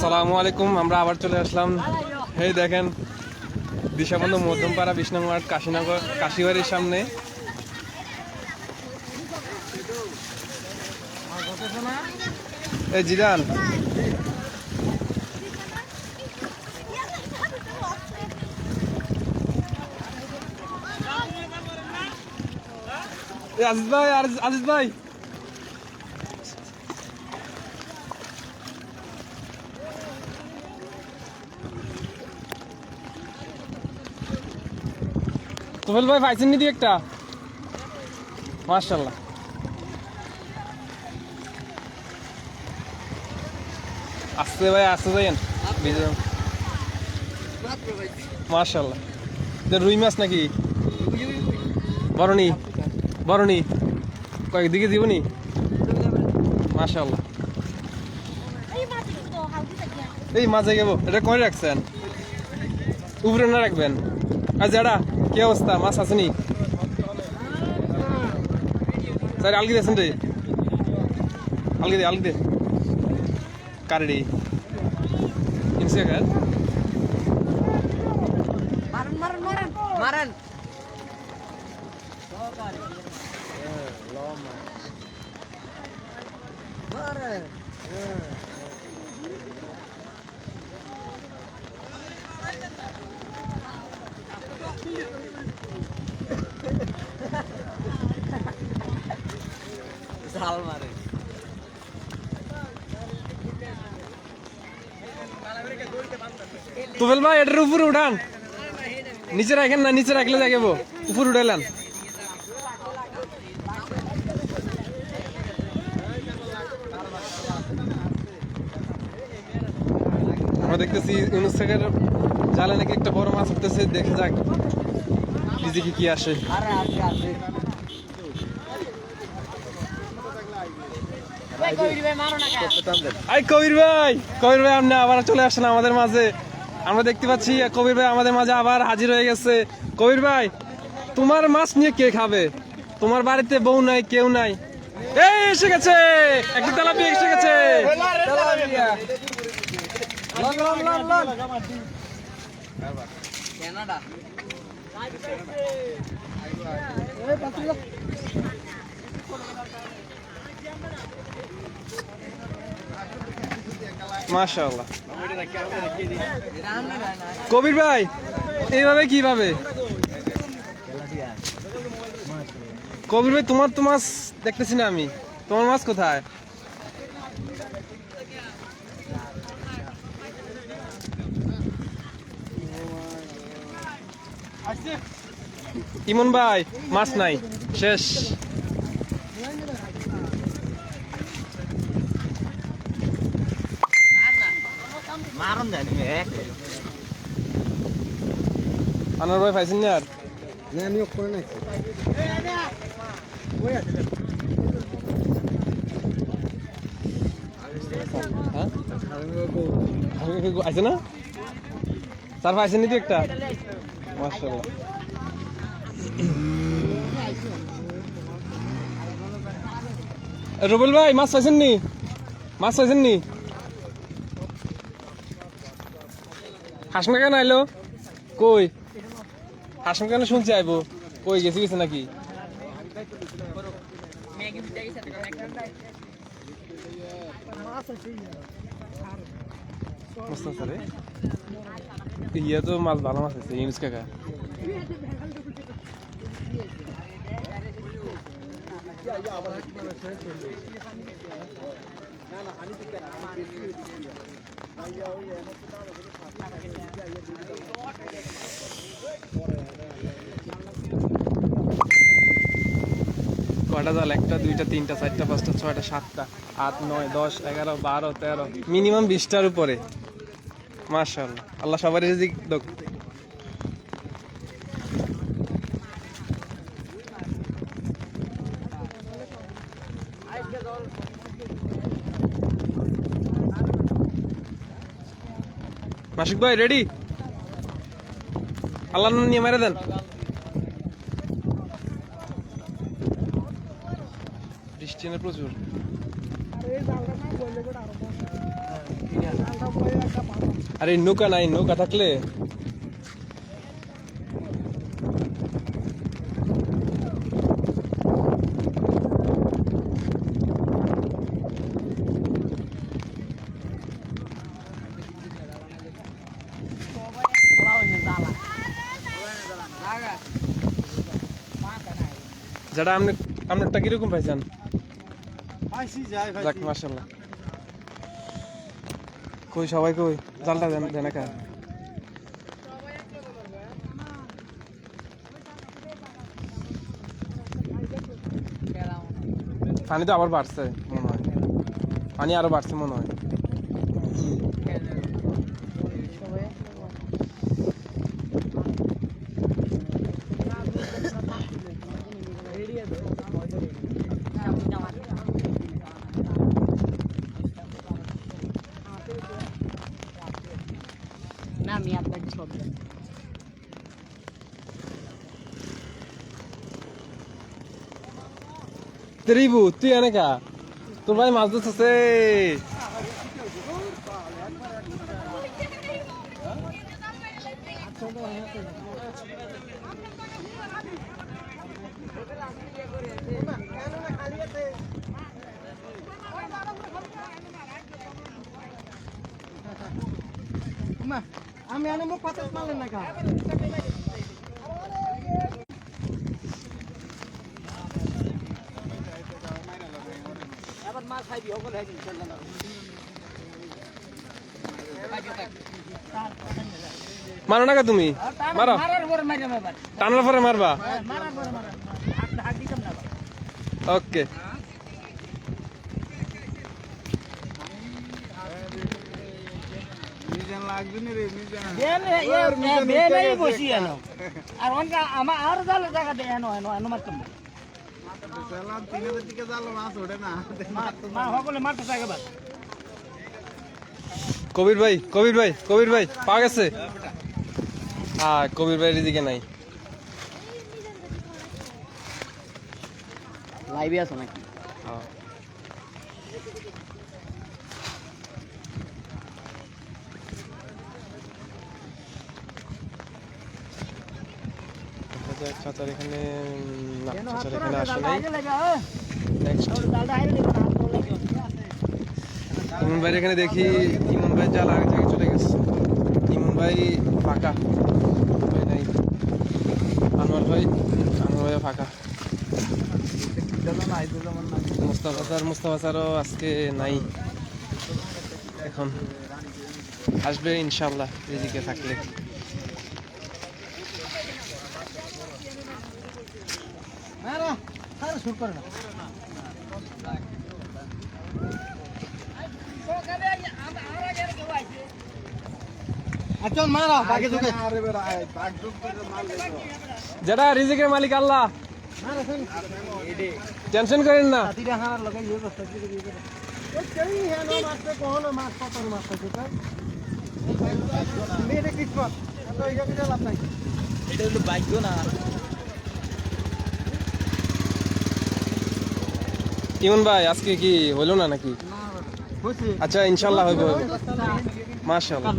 সালামু আলাইকুম, আমরা আবার চলে আসলাম। এই দেখেন, দিশাবন্ধু মধ্যমপাড়া বিষ্ণু মাঠ কাশীনগর, কাশিবাড়ির সামনে। এই জিদান। আজিজ ভাই আজিজ ভাই। তোফেল ভাই পাইছেন নি একটা? মার্শাল্লাহ আসতে ভাই আসতে যাইয়েন। মার্শাল্লাহ রুই মাছ নাকি? বরণি। বরণি। কয়েকদিকে দিবনি মার্শাল্লাহ এই মাঝে গেবো এটা কনে রাখছেন? উপরে না রাখবেন? আর যারা কি অবস্থা মাছ আসেনি স্যার আলগি দিয়েছেন রে আলগি দে আলগি দে। কারে রে ইনসে কার মারেন মারেন মারেন মারেন মারেন জাল মারে তুফেল ভাই, এটার উপরে উঠান। নিচে রাখেন না, নিচে রাখলে যাইব। উপর উঠাইলেন। আমরা দেখতেছি ইউনুস শেখের জালে নাকি একটা বড় মাছ উঠতেছে, দেখে যাক। নিজেকে কি আসে আরে আসে আসে আই কবির ভাই কবির ভাই আপনি আবার চলে আসছেন আমাদের মাঝে। আমরা দেখতে পাচ্ছি কবির ভাই আমাদের মাঝে আবার হাজির হয়ে গেছে। কবির ভাই তোমার মাছ নিয়ে কে খাবে? তোমার বাড়িতে বউ নাই কেউ নাই। এই এসে গেছে! একটা তেলাপিয়া এসে গেছে। কেনাডা। কবির ভাই, এইভাবে কীভাবে? কবির ভাই, তোমার তো মাছ দেখতেছি না আমি। তোমার মাছ কোথায়? ইমন ভাই, মাছ নাই। শেষ মারন জানি এক আনার ভাই পাইছেন না আর? আমি করে নাই। হ্যাঁ? আছে না? স্যার পাইছেন নাকি একটা? মার্শাল্লাহ রুবেল ভাই মাছ পাইছেন নি? মাছ পাইছেন নি? হাসনা কেন আইলো? কই? হাসনা কেন শুনছি আইবো? কই, গেছি গেছে নাকি? ইয়া তো মাছ ভালো মাছ আছে, ইউনুস কাকা। কয়টা জাল একটা, দুইটা, তিনটা, চারটা, পাঁচটা, ছয়টা, সাতটা, আট, নয়, দশ, এগারো, বারো, তেরো, মিনিমাম বিশটার উপরে। মার্শাল আল্লাহ সবারই রিজিক মাসিক ভাই রেডি আল্লাহ নিয়ে মেরে দেন। বৃষ্টি না প্রচুর? আরে নৌকা নাই, নৌকা থাকলে যেটা আপনি আপনারটা কীরকম পাইছেন পাইছি যাই যাক মার্শাল্লাহ কই সবাই কই? জালটা দেন দেন একা। পানি তো আবার বাড়ছে মনে হয়। পানি আরও বাড়ছে মনে হয়। ত্রিবু তুই এনেকা তোর ভাই মাছ ধরতেছে আমি আনে মোক পাতাস মারলেন না কা এবার মাছ খাইবি সকল খাইবি মারো না তুমি? টানার পরে মারবা? ওকে। আর জায়গা দে এনো এনো এনো মারতাম তিন হাজার টিকা জাল মাছ ওঠে না। মা সকলে মারতে থাকে বাস কবির ভাই কবির ভাই কবির ভাই পা গেছে। হ্যাঁ কবির ভাইয়ের দিকে নাই। লাইভে আছো নাকি? হ্যাঁ। চাচার এখানে না চাচার এখানে আসে নাই। ইমন ভাইয়ের এখানে দেখি ইমন ভাই জাল আগে থেকে চলে গেছে। ইমন ভাই ফাঁকা। ভাই নাই। আনোয়ার ভাই আনোয়ার ভাই ফাঁকা। মুস্তাফা স্যার মুস্তাফা স্যারও আজকে নাই। এখন। আসবে ইনশাল্লাহ রিজিকে থাকলে মারা সারা শুট করে না আচ্ছা মারা বাকি ঢুকে আরে বেড়া বাকি ঢুকে মাল যেটা রিজিকের মালিক আল্লাহ। টেনশন করেন না। তিরা হানার লগে ইয়ে করতে কি করে ওই কেই হেনো মারতে কোহনো মাছ কতর মাছ আছে তো মেরে কিসমত তো ইয়া কি লাভ নাই এটা হলো ভাগ্য না ইমন ভাই আজকে কি হইল না নাকি? আচ্ছা ইনশাল্লাহ হইব। মাশাআল্লাহ।